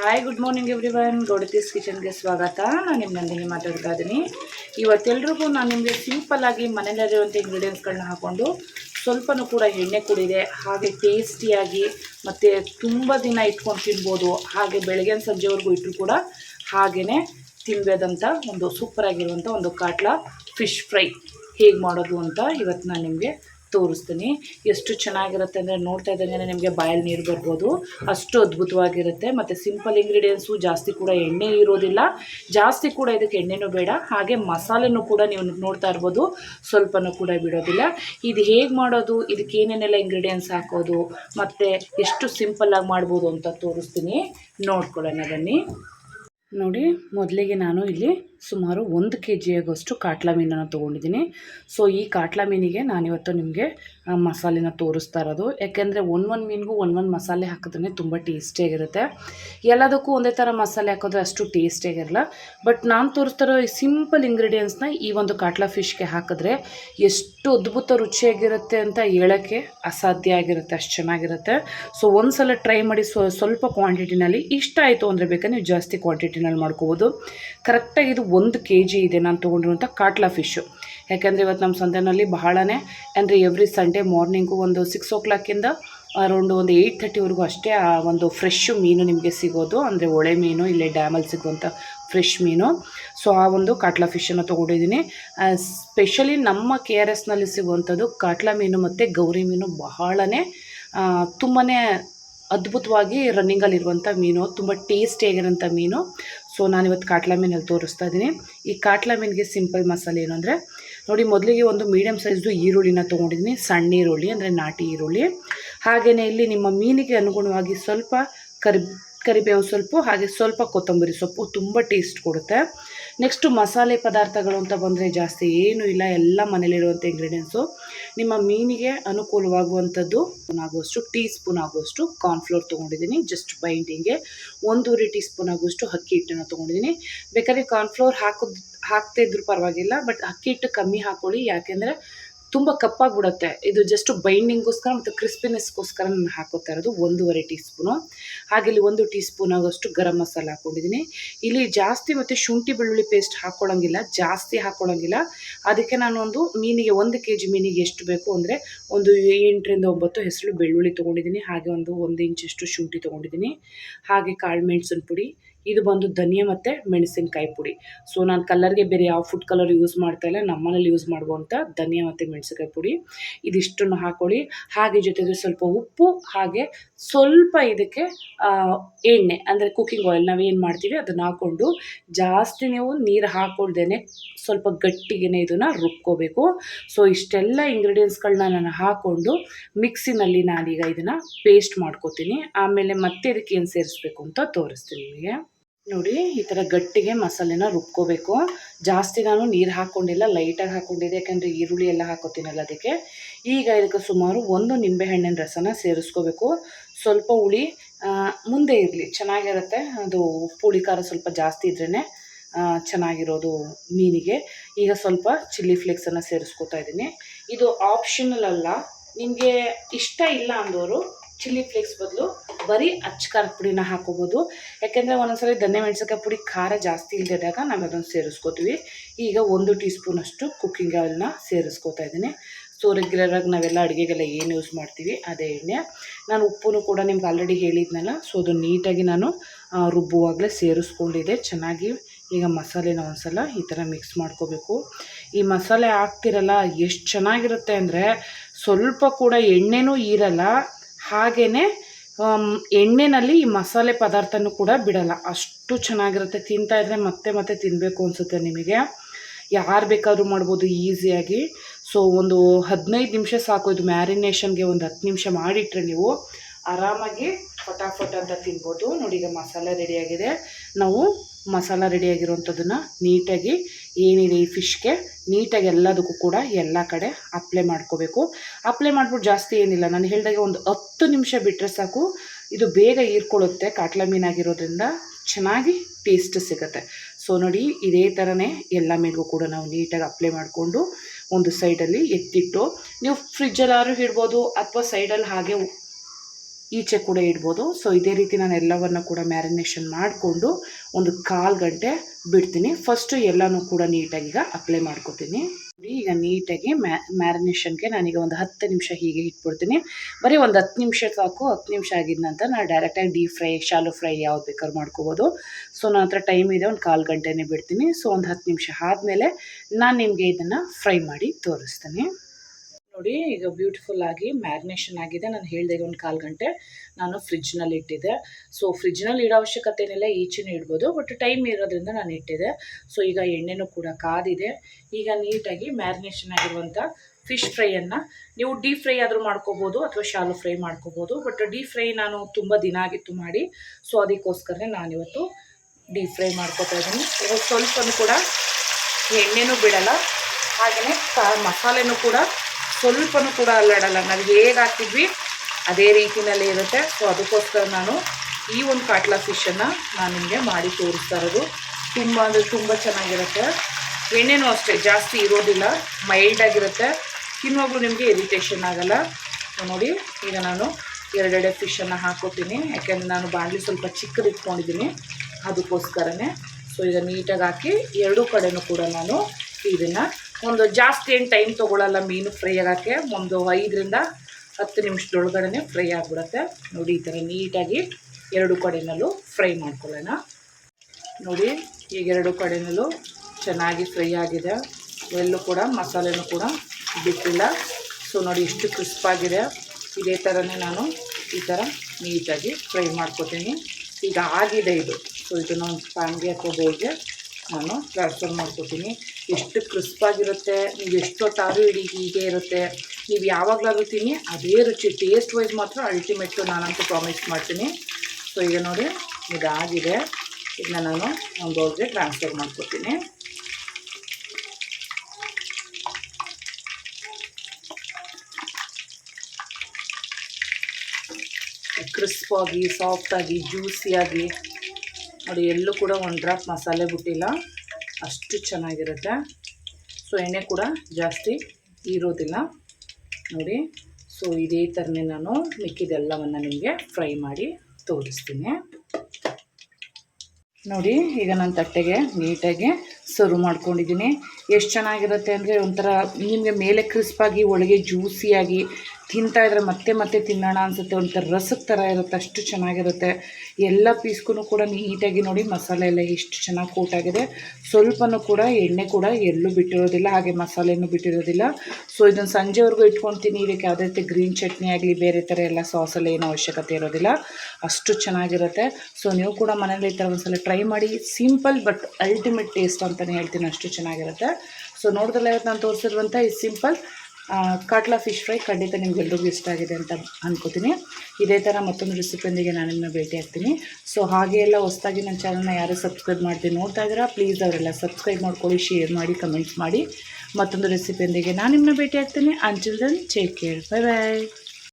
Hi good morning everyone ಗೋಡತೀಸ್ ಕಿಚನ್ಗೆ ಸ್ವಾಗತ. ನಾನು ನಿಮ್ಮ ನಂದಿನಿ ಮಾತಾಡ್ತಾ ಇದ್ದೀನಿ ಇವತ್ತೆಲ್ರಿಗೂ ನಾನು ನಿಮಗೆ ಸಿಂಪಲ್ಲಾಗಿ ಮನೆಯಲ್ಲಿರುವಂಥ ಇಂಗ್ರೀಡಿಯೆಂಟ್ಸ್ಗಳನ್ನ ಹಾಕ್ಕೊಂಡು ಸ್ವಲ್ಪನೂ ಕೂಡ ಎಣ್ಣೆ ಕುಡಿದೆ. ಹಾಗೆ ಟೇಸ್ಟಿಯಾಗಿ ಮತ್ತು ತುಂಬ ದಿನ ಇಟ್ಕೊಂಡು ತಿನ್ಬೋದು. ಹಾಗೆ ಬೆಳಗ್ಗೆ ಸಂಜೆವರೆಗೂ ಇಟ್ಟರು ಕೂಡ ಹಾಗೆಯೇ ತಿನ್ಬೇದಂಥ ಒಂದು ಸೂಪರಾಗಿರುವಂಥ ಒಂದು ಕಾಟ್ಲ ಫಿಶ್ ಫ್ರೈ ಹೇಗೆ ಮಾಡೋದು ಅಂತ ಇವತ್ತು ನಾನು ನಿಮಗೆ ತೋರಿಸ್ತೀನಿ. ಎಷ್ಟು ಚೆನ್ನಾಗಿರುತ್ತೆ ಅಂದರೆ ನೋಡ್ತಾ ಇದ್ದಂಗೆ ನಿಮಗೆ ಬಾಯಲ್ಲಿ ನೀರು ಬರ್ಬೋದು. ಅಷ್ಟು ಅದ್ಭುತವಾಗಿರುತ್ತೆ. ಮತ್ತು ಸಿಂಪಲ್ ಇಂಗ್ರೀಡಿಯೆಂಟ್ಸು ಜಾಸ್ತಿ ಕೂಡ ಎಣ್ಣೆ ಇರೋದಿಲ್ಲ. ಜಾಸ್ತಿ ಕೂಡ ಇದಕ್ಕೆ ಎಣ್ಣೆನೂ ಬೇಡ. ಹಾಗೆ ಮಸಾಲೆನೂ ಕೂಡ ನೀವು ನೋಡ್ತಾ ಇರ್ಬೋದು. ಸ್ವಲ್ಪನೂ ಕೂಡ ಬಿಡೋದಿಲ್ಲ. ಇದು ಹೇಗೆ ಮಾಡೋದು? ಇದಕ್ಕೆ ಏನೇನೆಲ್ಲ ಇಂಗ್ರೀಡಿಯೆಂಟ್ಸ್ ಹಾಕೋದು? ಮತ್ತು ಎಷ್ಟು ಸಿಂಪಲ್ಲಾಗಿ ಮಾಡ್ಬೋದು ಅಂತ ತೋರಿಸ್ತೀನಿ. ನೋಡ್ಕೊಳ್ಳೋಣ ಬನ್ನಿ. ನೋಡಿ, ಮೊದಲಿಗೆ ನಾನು ಇಲ್ಲಿ ಸುಮಾರು ಒಂದು ಕೆ ಆಗೋಷ್ಟು ಕಾಟ್ಲಾ ಮೀನನ್ನು ತೊಗೊಂಡಿದ್ದೀನಿ. ಸೊ ಈ ಕಾಟ್ಲಾ ಮೀನಿಗೆ ನಾನಿವತ್ತು ನಿಮಗೆ ಮಸಾಲೆನ ತೋರಿಸ್ತಾ ಇರೋದು. ಯಾಕೆಂದರೆ ಒಂದು ಒಂದು ಮೀನಿಗೂ ಒಂದು ಒಂದು ಮಸಾಲೆ ಹಾಕಿದ್ರೆ ತುಂಬ ಟೇಸ್ಟಿಯಾಗಿರುತ್ತೆ ಎಲ್ಲದಕ್ಕೂ ಒಂದೇ ಥರ ಮಸಾಲೆ ಹಾಕಿದ್ರೆ ಅಷ್ಟು ಟೇಸ್ಟಿಯಾಗಿರಲ್ಲ ಬಟ್ ನಾನು ತೋರಿಸ್ತಾ ಈ ಸಿಂಪಲ್ ಇಂಗ್ರೀಡಿಯೆಂಟ್ಸ್ನ ಈ ಒಂದು ಕಾಟ್ಲಾ ಫಿಶ್ಗೆ ಹಾಕಿದ್ರೆ ಎಷ್ಟು ಅದ್ಭುತ ರುಚಿಯಾಗಿರುತ್ತೆ ಅಂತ ಹೇಳೋಕ್ಕೆ ಅಸಾಧ್ಯ ಆಗಿರುತ್ತೆ, ಅಷ್ಟು ಚೆನ್ನಾಗಿರುತ್ತೆ. ಸೊ ಒಂದು ಸಲ ಟ್ರೈ ಮಾಡಿ ಸ್ವ, ಸ್ವಲ್ಪ ಕ್ವಾಂಟಿಟಿನಲ್ಲಿ ಇಷ್ಟ ಆಯಿತು ಅಂದರೆ ಬೇಕಾದ್ರೆ ನೀವು ಜಾಸ್ತಿ ಕ್ವಾಂಟಿಟಿನಲ್ಲಿ ಮಾಡ್ಕೋಬೋದು. ಕರೆಕ್ಟಾಗಿ ಇದು ಒಂದು ಕೆ ಜಿ ಇದೆ ನಾನು ತೊಗೊಂಡಿರುವಂಥ ಕಾಟ್ಲಾ ಫಿಶ್ಶು. ಯಾಕೆಂದರೆ ಇವತ್ತು ನಮ್ಮ ಸಂತೆನಲ್ಲಿ ಬಹಳನೇ, ಅಂದರೆ ಎವ್ರಿ ಸಂಡೇ ಮಾರ್ನಿಂಗು ಒಂದು ಸಿಕ್ಸ್ ಓ ಕ್ಲಾಕಿಂದ ಅರೌಂಡ್ ಒಂದು ಏಯ್ಟ್ ತರ್ಟಿವರೆಗೂ ಅಷ್ಟೇ ಆ ಒಂದು ಫ್ರೆಶ್ ಮೀನು ನಿಮಗೆ ಸಿಗೋದು. ಅಂದರೆ ಒಳೆ ಮೀನು, ಇಲ್ಲೇ ಡ್ಯಾಮಲ್ಲಿ ಸಿಗುವಂಥ ಫ್ರೆಶ್ ಮೀನು. ಸೊ ಆ ಒಂದು ಕಾಟ್ಲಾ ಫಿಶನ್ನು ತೊಗೊಂಡಿದ್ದೀನಿ. ಸ್ಪೆಷಲಿ ನಮ್ಮ ಕೆ ಆರ್ ಎಸ್ನಲ್ಲಿ ಸಿಗುವಂಥದ್ದು ಕಾಟ್ಲಾ ಮೀನು ಮತ್ತು ಗೌರಿ ಮೀನು ಬಹಳನೇ ತುಂಬಾ ಅದ್ಭುತವಾಗಿ ರನ್ನಿಂಗಲ್ಲಿರುವಂಥ ಮೀನು. ತುಂಬ ಟೇಸ್ಟಿಯಾಗಿರೋಂಥ ಮೀನು. ಸೊ ನಾನಿವತ್ತು ಕಾಟ್ಲಾ ಮೀನಲ್ಲಿ ತೋರಿಸ್ತಾ ಇದ್ದೀನಿ. ಈ ಕಾಟ್ಲಾ ಮೀನಿಗೆ ಸಿಂಪಲ್ ಮಸಾಲೆ ಏನು ಅಂದರೆ, ನೋಡಿ ಮೊದಲಿಗೆ ಒಂದು ಮೀಡಿಯಮ್ ಸೈಜ್ದು ಈರುಳ್ಳಿನ ತೊಗೊಂಡಿದ್ದೀನಿ. ಸಣ್ಣ ಈರುಳ್ಳಿ ಅಂದರೆ ನಾಟಿ ಈರುಳ್ಳಿ. ಹಾಗೆಯೇ ಇಲ್ಲಿ ನಿಮ್ಮ ಮೀನಿಗೆ ಅನುಗುಣವಾಗಿ ಸ್ವಲ್ಪ ಕರಿ ಕರಿಬೇವು ಸ್ವಲ್ಪ ಹಾಗೆ ಸ್ವಲ್ಪ ಕೊತ್ತಂಬರಿ ಸೊಪ್ಪು ತುಂಬ ಟೇಸ್ಟ್ ಕೊಡುತ್ತೆ. ನೆಕ್ಸ್ಟು ಮಸಾಲೆ ಪದಾರ್ಥಗಳು ಅಂತ ಬಂದರೆ ಜಾಸ್ತಿ ಏನೂ ಇಲ್ಲ, ಎಲ್ಲ ಮನೇಲಿರುವಂಥ ಇಂಗ್ರೀಡಿಯೆಂಟ್ಸು ನಿಮ್ಮ ಮೀನಿಗೆ ಅನುಕೂಲವಾಗುವಂಥದ್ದು ಆಗುವಷ್ಟು ಟೀ ಸ್ಪೂನ್ ಆಗುವಷ್ಟು ಕಾರ್ನ್ಫ್ಲೋರ್ ತೊಗೊಂಡಿದ್ದೀನಿ ಜಸ್ಟ್ ಬೈಂಡಿಂಗ್ಗೆ ಒಂದೂವರೆ ಟೀ ಸ್ಪೂನ್ ಆಗುವಷ್ಟು ಅಕ್ಕಿ ಹಿಟ್ಟನ್ನು ತೊಗೊಂಡಿದ್ದೀನಿ. ಬೇಕಾದ್ರೆ ಕಾರ್ನ್ಫ್ಲೋರ್ ಹಾಕೋದು, ಹಾಕ್ತಾ ಇದ್ರೂ ಪರವಾಗಿಲ್ಲ ಬಟ್ ಅಕ್ಕಿ ಹಿಟ್ಟು ಕಮ್ಮಿ ಹಾಕ್ಕೊಳ್ಳಿ ಯಾಕೆಂದರೆ ತುಂಬ ಕಪ್ಪಾಗಿಬಿಡುತ್ತೆ. ಇದು ಜಸ್ಟ್ ಬೈಂಡಿಂಗ್ಗೋಸ್ಕರ ಮತ್ತು ಕ್ರಿಸ್ಪಿನೆಸ್ಗೋಸ್ಕರ ನಾನು ಹಾಕೋತಾ ಇರೋದು ಒಂದೂವರೆ ಟೀ ಸ್ಪೂನು ಹಾಗೆ ಇಲ್ಲಿ ಒಂದು ಟೀ ಸ್ಪೂನ್ ಆಗೋಷ್ಟು ಗರಂ ಮಸಾಲ ಹಾಕ್ಕೊಂಡಿದ್ದೀನಿ. ಇಲ್ಲಿ ಜಾಸ್ತಿ ಮತ್ತು ಶುಂಠಿ ಬೆಳ್ಳುಳ್ಳಿ ಪೇಸ್ಟ್ ಹಾಕ್ಕೊಳ್ಳೋಂಗಿಲ್ಲ ಜಾಸ್ತಿ ಹಾಕ್ಕೊಳ್ಳೋಂಗಿಲ್ಲ ಅದಕ್ಕೆ ನಾನು ಒಂದು ಮೀನಿಗೆ ಒಂದು ಕೆ ಜಿ ಮೀನಿಗೆ ಎಷ್ಟು ಬೇಕು ಅಂದರೆ ಒಂದು ಎಂಟರಿಂದ ಒಂಬತ್ತು ಹೆಸರು ಬೆಳ್ಳುಳ್ಳಿ ತೊಗೊಂಡಿದ್ದೀನಿ. ಹಾಗೆ ಒಂದು ಒಂದು ಇಂಚಷ್ಟು ಶುಂಠಿ ತೊಗೊಂಡಿದ್ದೀನಿ. ಹಾಗೆ ಕಾಳು ಮೆಣಸಿನ ಪುಡಿ ಇದು ಬಂದು ಧನಿಯಾ ಮತ್ತು ಮೆಣಸಿನಕಾಯಿ ಪುಡಿ. ಸೊ ನಾನು ಕಲರ್ಗೆ ಬೇರೆ ಯಾವ ಫುಡ್ ಕಲರ್ ಯೂಸ್ ಮಾಡ್ತಾ ಇಲ್ಲ. ನಮ್ಮನೇಲಿ ಯೂಸ್ ಮಾಡುವಂಥ ಧನಿಯ ಮತ್ತು ಮೆಣಸಿನಕಾಯಿ ಪುಡಿ. ಇದಿಷ್ಟನ್ನು ಹಾಕ್ಕೊಳ್ಳಿ ಹಾಗೆ ಜೊತೆಗೆ ಸ್ವಲ್ಪ ಉಪ್ಪು, ಹಾಗೆ ಸ್ವಲ್ಪ ಇದಕ್ಕೆ ಎಣ್ಣೆ, ಅಂದರೆ ಕುಕ್ಕಿಂಗ್ ಆಯಿಲ್ ನಾವೇನು ಮಾಡ್ತೀವಿ ಅದನ್ನು ಹಾಕ್ಕೊಂಡು ಜಾಸ್ತಿ ನೀವು ನೀರು ಹಾಕ್ಕೊಳ್ದೇ ಸ್ವಲ್ಪ ಗಟ್ಟಿಗೆ ಇದನ್ನು ರುಬ್ಕೋಬೇಕು. ಸೊ ಇಷ್ಟೆಲ್ಲ ಇಂಗ್ರೀಡಿಯೆಂಟ್ಸ್ಗಳನ್ನ ನಾನು ಹಾಕ್ಕೊಂಡು ಮಿಕ್ಸಿನಲ್ಲಿ ನಾನೀಗ ಇದನ್ನು ಪೇಸ್ಟ್ ಮಾಡ್ಕೋತೀನಿ. ಆಮೇಲೆ ಮತ್ತೆ ಇದಕ್ಕೆ ಏನು ಸೇರಿಸ್ಬೇಕು ಅಂತ ತೋರಿಸ್ತೀನಿ ನಿಮಗೆ. ನೋಡಿ, ಈ ಥರ ಗಟ್ಟಿಗೆ ಮಸಾಲೆನ ರುಬ್ಕೋಬೇಕು. ಜಾಸ್ತಿ ನಾನು ನೀರು ಹಾಕ್ಕೊಂಡಿಲ್ಲ ಲೈಟಾಗಿ ಹಾಕ್ಕೊಂಡಿದ್ದೆ ಯಾಕೆಂದರೆ ಈರುಳ್ಳಿ ಎಲ್ಲ ಹಾಕೋತೀನಲ್ಲ ಅದಕ್ಕೆ. ಈಗ ಇದಕ್ಕೆ ಸುಮಾರು ಒಂದು ನಿಂಬೆಹಣ್ಣಿನ ರಸನ ಸೇರಿಸ್ಕೋಬೇಕು. ಸ್ವಲ್ಪ ಹುಳಿ ಮುಂದೆ ಇರಲಿ. ಚೆನ್ನಾಗಿರುತ್ತೆ. ಅದು ಉಪ್ಪು ಹುಳಿ ಖಾರ ಸ್ವಲ್ಪ ಜಾಸ್ತಿ ಇದ್ರೇ ಚೆನ್ನಾಗಿರೋದು ಮೀನಿಗೆ. ಈಗ ಸ್ವಲ್ಪ ಚಿಲ್ಲಿ ಫ್ಲೇಕ್ಸನ್ನು ಸೇರಿಸ್ಕೊತಾ ಇದ್ದೀನಿ. ಇದು ಆಪ್ಷನಲ್ ಅಲ್ಲ. ನಿಮಗೆ ಇಷ್ಟ ಇಲ್ಲ ಅಂದವರು ಚಿಲ್ಲಿ ಫ್ಲೇಕ್ಸ್ ಬದಲು ಬರೀ ಅಚ್ಚ ಖಾರದ ಪುಡಿನ ಹಾಕೋಬೋದು. ಯಾಕೆಂದರೆ ಒಂದೊಂದ್ಸರಿ ಧನ್ಯ ಮೆಣಸಿನಕಾಯಿ ಪುಡಿ ಖಾರ ಜಾಸ್ತಿ ಇಲ್ಲದಿದ್ದಾಗ ನಾವು ಅದನ್ನು ಸೇರಿಸ್ಕೋತೀವಿ. ಈಗ ಒಂದು ಟೀ ಸ್ಪೂನಷ್ಟು ಕುಕ್ಕಿಂಗ್ ಆಯಿಲ್ನ ಸೇರಿಸ್ಕೋತಾ ಇದ್ದೀನಿ. ಸೊ ರೆಗ್ಯುಲರಾಗಿ ನಾವೆಲ್ಲ ಅಡುಗೆಗೆಲ್ಲ ಏನು ಯೂಸ್ ಮಾಡ್ತೀವಿ ಅದೇ ಎಣ್ಣೆ. ನಾನು ಉಪ್ಪು ಕೂಡ ನಿಮ್ಗೆ ಆಲ್ರೆಡಿ ಹೇಳಿದ್ನಲ್ಲ, ಸೊ ಅದು ನೀಟಾಗಿ ನಾನು ರುಬ್ಬುವಾಗಲೇ ಸೇರಿಸ್ಕೊಂಡಿದ್ದೆ. ಚೆನ್ನಾಗಿ ಈಗ ಮಸಾಲೆನ ಒಂದ್ಸಲ ಈ ಥರ ಮಿಕ್ಸ್ ಮಾಡ್ಕೋಬೇಕು. ಈ ಮಸಾಲೆ ಹಾಕ್ತಿರಲ್ಲ, ಎಷ್ಟು ಚೆನ್ನಾಗಿರುತ್ತೆ ಅಂದರೆ ಸ್ವಲ್ಪ ಕೂಡ ಎಣ್ಣೆನೂ ಇರಲ್ಲ ಹಾಗೆಯೇ ಎಣ್ಣೆನಲ್ಲಿ ಈ ಮಸಾಲೆ ಪದಾರ್ಥನೂ ಕೂಡ ಬಿಡಲ್ಲ. ಅಷ್ಟು ಚೆನ್ನಾಗಿರುತ್ತೆ. ತಿಂತಾ ಇದ್ರೆ ಮತ್ತೆ ಮತ್ತೆ ತಿನ್ನಬೇಕು ಅನಿಸುತ್ತೆ ನಿಮಗೆ. ಯಾರು ಬೇಕಾದರೂ ಮಾಡ್ಬೋದು ಈಸಿಯಾಗಿ ಸೊ ಒಂದು ಹದಿನೈದು ನಿಮಿಷ ಸಾಕು. ಇದು ಮ್ಯಾರಿನೇಷನ್ಗೆ ಒಂದು ಹತ್ತು ನಿಮಿಷ ಮಾಡಿಟ್ರೆ ನೀವು. ಆರಾಮಾಗಿ ಫಟಾಫಟ್ ಅಂತ ತಿನ್ಬೋದು. ನೋಡಿ, ಈಗ ಮಸಾಲ ರೆಡಿಯಾಗಿದೆ. ನಾವು ಮಸಾಲ ರೆಡಿಯಾಗಿರುವಂಥದ್ದನ್ನು ನೀಟಾಗಿ, ಏನಿದೆ ಈ ಫಿಶ್ಗೆ, ನೀಟಾಗಿ ಎಲ್ಲದಕ್ಕೂ ಕೂಡ ಎಲ್ಲ ಕಡೆ ಅಪ್ಲೈ ಮಾಡ್ಕೋಬೇಕು. ಅಪ್ಲೈ ಮಾಡ್ಬಿಟ್ಟು ಜಾಸ್ತಿ ಏನಿಲ್ಲ. ನಾನು ಹೇಳಿದಾಗೆ ಒಂದು ಹತ್ತು ನಿಮಿಷ ಬಿಟ್ಟರೆ ಸಾಕು. ಇದು ಬೇಗ ಹೀರ್ಕೊಳ್ಳುತ್ತೆ. ಕಾಟ್ಲ ಮೀನಾಗಿರೋದ್ರಿಂದ ಚೆನ್ನಾಗಿ ಟೇಸ್ಟ್ ಸಿಗುತ್ತೆ. ಸೊ ನೋಡಿ, ಇದೇ ಥರನೇ ಎಲ್ಲ ಮೀನಿಗೂ ಕೂಡ ನಾವು ನೀಟಾಗಿ ಅಪ್ಲೈ ಮಾಡಿಕೊಂಡು ಒಂದು ಸೈಡಲ್ಲಿ ಎತ್ತಿಟ್ಟು, ನೀವು ಫ್ರಿಜ್ಜಲ್ಲಾದ್ರೂ ಇಡ್ಬೋದು ಅಥವಾ ಸೈಡಲ್ಲಿ ಹಾಗೆ ಈಚೆ ಕೂಡ ಇಡ್ಬೋದು. ಸೊ ಇದೇ ರೀತಿ ನಾನು ಎಲ್ಲವನ್ನು ಕೂಡ ಮ್ಯಾರಿನೇಷನ್ ಮಾಡಿಕೊಂಡು ಒಂದು ಕಾಲು ಗಂಟೆ ಬಿಡ್ತೀನಿ. ಫಸ್ಟು ಎಲ್ಲನೂ ಕೂಡ ನೀಟಾಗಿ ಈಗ ಅಪ್ಲೈ ಮಾಡ್ಕೊತೀನಿ. ಈಗ ನೀಟಾಗಿ ಮ್ಯಾ ಮ್ಯಾರಿನೇಷನ್ಗೆ ನಾನೀಗ ಒಂದು ಹತ್ತು ನಿಮಿಷ ಹೀಗೆ ಇಟ್ಬಿಡ್ತೀನಿ. ಬರೀ ಒಂದು ಹತ್ತು ನಿಮಿಷ ಸಾಕು. ಹತ್ತು ನಿಮಿಷ ಆಗಿದ ನಂತರ ನಾನು ಡೈರೆಕ್ಟಾಗಿ ಡೀಪ್ ಫ್ರೈ ಶಾಲೋ ಫ್ರೈ ಯಾವ್ದು ಬೇಕಾದ್ರೂ ಮಾಡ್ಕೋಬೋದು. ಸೊ ನನ್ನ ಹತ್ರ ಟೈಮ್ ಇದೆ, ಒಂದು ಕಾಲು ಗಂಟೆನೇ ಬಿಡ್ತೀನಿ. ಸೊ ಒಂದು ಹತ್ತು ನಿಮಿಷ ಆದಮೇಲೆ ನಾನು ನಿಮಗೆ ಇದನ್ನು ಫ್ರೈ ಮಾಡಿ ತೋರಿಸ್ತೀನಿ. ನೋಡಿ, ಈಗ ಬ್ಯೂಟಿಫುಲ್ ಆಗಿ ಮ್ಯಾರಿನೇಷನ್ ಆಗಿದೆ. ನಾನು ಹೇಳಿದೆ ಒಂದು ಕಾಲು ಗಂಟೆ ನಾನು ಫ್ರಿಜ್ನಲ್ಲಿ ಇಟ್ಟಿದ್ದೆ. ಸೊ ಫ್ರಿಜ್ನಲ್ಲಿ ಇಡೋ ಅವಶ್ಯಕತೆ ಏನಿಲ್ಲ, ಈಚೆನೂ ಇಡ್ಬೋದು. ಬಟ್ ಟೈಮ್ ಇರೋದ್ರಿಂದ ನಾನು ಇಟ್ಟಿದ್ದೆ. ಸೊ ಈಗ ಎಣ್ಣೆನೂ ಕೂಡ ಕಾದಿದೆ. ಈಗ ನೀಟಾಗಿ ಮ್ಯಾರಿನೇಷನ್ ಆಗಿರುವಂಥ ಫಿಶ್ ಫ್ರೈಯನ್ನು ನೀವು ಡೀಪ್ ಫ್ರೈ ಆದರೂ ಮಾಡ್ಕೋಬೋದು ಅಥವಾ ಶಾಲು ಫ್ರೈ ಮಾಡ್ಕೋಬೋದು. ಬಟ್ ಡೀಪ್ ಫ್ರೈ ನಾನು ತುಂಬ ದಿನ ಆಗಿತ್ತು ಮಾಡಿ ಸೊ ಅದಕ್ಕೋಸ್ಕರನೇ ನಾನಿವತ್ತು ಡೀಪ್ ಫ್ರೈ ಮಾಡ್ಕೋತಾ ಇದ್ದೀನಿ. ಇವಾಗ ಸ್ವಲ್ಪನೂ ಕೂಡ ಎಣ್ಣೆನೂ ಬಿಡಲ್ಲ. ಹಾಗೆಯೇ ಮಸಾಲೆನೂ ಕೂಡ ಸ್ವಲ್ಪನೂ ಕೂಡ ಅಲ್ಲಾಡಲ್ಲ. ನಾವು ಹೇಗೆ ಹಾಕಿದ್ವಿ, ಅದೇ ರೀತಿಯಲ್ಲಿ ಇರುತ್ತೆ. ಸೊ ಅದಕ್ಕೋಸ್ಕರ ನಾನು ಈ ಒಂದು ಕಾಟ್ಲಾ ಫಿಶನ್ನು ನಾನು ನಿಮಗೆ ಮಾಡಿ ತೋರಿಸ್ತಾ ಇರೋದು. ತುಂಬ ಅಂದರೆ ತುಂಬ ಚೆನ್ನಾಗಿರುತ್ತೆ. ಎಣ್ಣೆನೂ ಅಷ್ಟೇ, ಜಾಸ್ತಿ ಇರೋದಿಲ್ಲ. ಮೈಲ್ಡಾಗಿರುತ್ತೆ ತಿನ್ನುವಾಗಲೂ ನಿಮಗೆ ಇರಿಟೇಷನ್ ಆಗಲ್ಲ. ನೋಡಿ, ಈಗ ನಾನು ಎರಡೆರಡೆ ಫಿಶನ್ನು ಹಾಕೋತೀನಿ. ಯಾಕೆಂದರೆ ನಾನು ಬಾಣಲಿ ಸ್ವಲ್ಪ ಚಿಕ್ಕದು ಇಟ್ಕೊಂಡಿದ್ದೀನಿ. ಅದಕ್ಕೋಸ್ಕರನೇ. ಸೊ ಈಗ ನೀಟಾಗಿ ಹಾಕಿ ಎರಡೂ ಕಡೆನೂ ಕೂಡ ನಾನು ಇದನ್ನು ಒಂದು ಜಾಸ್ತಿ ಏನು ಟೈಮ್ ತೊಗೊಳಲ್ಲ ಮೀನು ಫ್ರೈ ಆಗೋಕ್ಕೆ, ಒಂದು ಐದರಿಂದ ಹತ್ತು ನಿಮಿಷದೊಳಗಡೆ ಫ್ರೈ ಆಗಿಬಿಡುತ್ತೆ. ನೋಡಿ ಈ ಥರ ನೀಟಾಗಿ ಎರಡು ಕಡೆನಲ್ಲೂ ಫ್ರೈ ಮಾಡ್ಕೊಳ್ಳೋಣ. ನೋಡಿ, ಈಗ ಎರಡು ಕಡೆಯಲ್ಲೂ ಚೆನ್ನಾಗಿ ಫ್ರೈ ಆಗಿದೆ. ಎಲ್ಲೂ ಕೂಡ ಮಸಾಲೆನೂ ಕೂಡ ಬಿಟ್ಟಿಲ್ಲ. ಸೊ ನೋಡಿ ಇಷ್ಟು ಕ್ರಿಸ್ಪಾಗಿದೆ ಇದೇ ಥರನೇ ನಾನು ಈ ಥರ ನೀಟಾಗಿ ಫ್ರೈ ಮಾಡ್ಕೊತೀನಿ. ಈಗ ಆಗಿದೆ ಇದು. ಸೊ ಇದನ್ನು ಒಂದು ಪ್ಯಾನ್ಗೆ ಅಥವಾ ಬೋಲ್ಗೆ ನಾನು ಟ್ರಾನ್ಸ್ಫರ್ ಮಾಡ್ಕೊತೀನಿ. ಎಷ್ಟು ಕ್ರಿಸ್ಪಾಗಿರುತ್ತೆ, ನೀವು ಎಷ್ಟೊತ್ತಾದರೂ ಇಡಿ ಹೀಗೆ ಇರುತ್ತೆ, ನೀವು ಯಾವಾಗಲಾದ್ರೂ ತಿನ್ನಿ, ಅದೇ ರುಚಿ ಟೇಸ್ಟ್ ವೈಸ್ ಮಾತ್ರ ಅಲ್ಟಿಮೇಟು ನಾನಂತೂ ಪ್ರಾಮಿಸ್ ಮಾಡ್ತೀನಿ. ಸೊ ಈಗ ನೋಡಿ, ಇದಾಗಿದೆ. ಇದನ್ನ ನಾನು ಒಂದು ಬೌಲ್ಗೆ ಟ್ರಾನ್ಸ್ಫರ್ ಮಾಡ್ಕೊತೀನಿ ಕ್ರಿಸ್ಪಾಗಿ ಸಾಫ್ಟಾಗಿ ಜ್ಯೂಸಿಯಾಗಿ ನೋಡಿ, ಎಲ್ಲೂ ಕೂಡ ಒಂದು ಡ್ರಾಪ್ ಮಸಾಲೆ ಬಿಟ್ಟಿಲ್ಲ. ಅಷ್ಟು ಚೆನ್ನಾಗಿರುತ್ತೆ. ಸೊ ಎಣ್ಣೆ ಕೂಡ ಜಾಸ್ತಿ ಇರೋದಿಲ್ಲ. ನೋಡಿ ಸೊ ಇದೇ ಥರನೇ ನಾನು ಮಿಕ್ಕಿದೆಲ್ಲವನ್ನು ನಿಮಗೆ ಫ್ರೈ ಮಾಡಿ ತೋರಿಸ್ತೀನಿ. ನೋಡಿ, ಈಗ ನಾನು ತಟ್ಟೆಗೆ ನೀಟಾಗಿ ಸರ್ವ್ ಮಾಡ್ಕೊಂಡಿದ್ದೀನಿ. ಎಷ್ಟು ಚೆನ್ನಾಗಿರುತ್ತೆ ಅಂದರೆ ಒಂಥರ ನಿಮಗೆ ಮೇಲೆ ಕ್ರಿಸ್ಪಾಗಿ ಒಳಗೆ ಜ್ಯೂಸಿಯಾಗಿ ತಿಂತಾ ಇದ್ರೆ ಮತ್ತೆ ಮತ್ತೆ ತಿನ್ನೋಣ ಅನಿಸುತ್ತೆ. ಒಂಥರ ರಸದ ಥರ ಇರುತ್ತೆ, ಅಷ್ಟು ಚೆನ್ನಾಗಿರುತ್ತೆ. ಎಲ್ಲ ಪೀಸ್ಗೂ ಕೂಡ ನೀಟಾಗಿ ನೋಡಿ ಮಸಾಲೆ ಎಲ್ಲ ಎಷ್ಟು ಚೆನ್ನಾಗಿ ಕೂಟಾಗಿದೆ ಸ್ವಲ್ಪನೂ ಕೂಡ ಎಣ್ಣೆ ಕೂಡ ಎಲ್ಲೂ ಬಿಟ್ಟಿರೋದಿಲ್ಲ, ಹಾಗೆ ಮಸಾಲೆನೂ ಬಿಟ್ಟಿರೋದಿಲ್ಲ. ಸೊ ಇದನ್ನು ಸಂಜೆವರೆಗೂ ಇಟ್ಕೊತೀನಿ. ಇದಕ್ಕೆ ಯಾವುದೇ ರೀತಿ ಗ್ರೀನ್ ಚಟ್ನಿ ಆಗಲಿ, ಬೇರೆ ಥರ ಎಲ್ಲ ಸಾಸಲ್ಲಿ ಏನು ಅವಶ್ಯಕತೆ ಇರೋದಿಲ್ಲ. ಅಷ್ಟು ಚೆನ್ನಾಗಿರುತ್ತೆ. ಸೊ ನೀವು ಕೂಡ ಮನೇಲಿ ಈ ಥರ ಒಂದ್ಸಲ ಟ್ರೈ ಮಾಡಿ. ಸಿಂಪಲ್ ಬಟ್ ಅಲ್ಟಿಮೇಟ್ ಟೇಸ್ಟ್ ಅಂತಲೇ ಹೇಳ್ತೀನಿ ಅಷ್ಟು ಚೆನ್ನಾಗಿರುತ್ತೆ. ಸೊ ನೋಡಿದ್ರಲ್ಲ ಇವತ್ತು ನಾನು ತೋರಿಸಿರುವಂಥ ಈ ಸಿಂಪಲ್ ಕಾಟ್ಲಾ ಫಿಶ್ ಫ್ರೈ ಖಂಡಿತ ನಿಮ್ಗೆಲ್ರಿಗೂ ಇಷ್ಟ ಆಗಿದೆ ಅಂತ ಅನ್ಕೋತೀನಿ. ಇದೇ ಥರ ಮತ್ತೊಂದು ರೆಸಿಪಿಯೊಂದಿಗೆ ನಾನು ನಿಮ್ಮನ್ನ ಭೇಟಿ ಆಗ್ತೀನಿ. ಸೊ ಹಾಗೆ ಎಲ್ಲ ಹೊಸದಾಗಿ ನನ್ನ ಚಾನಲ್ನ ಯಾರು ಸಬ್ಸ್ಕ್ರೈಬ್ ಮಾಡ್ತೀನಿ ನೋಡ್ತಾ ಇದ್ದೀರಾ ಪ್ಲೀಸ್ ಅವರೆಲ್ಲ ಸಬ್ಸ್ಕ್ರೈಬ್ ಮಾಡ್ಕೊಳ್ಳಿ ಶೇರ್ ಮಾಡಿ ಕಮೆಂಟ್ಸ್ ಮಾಡಿ. ಮತ್ತೊಂದು ರೆಸಿಪಿಯೊಂದಿಗೆ ನಾನು ನಿಮ್ಮನ್ನ ಭೇಟಿ ಆಗ್ತೀನಿ. Until then take care bye bye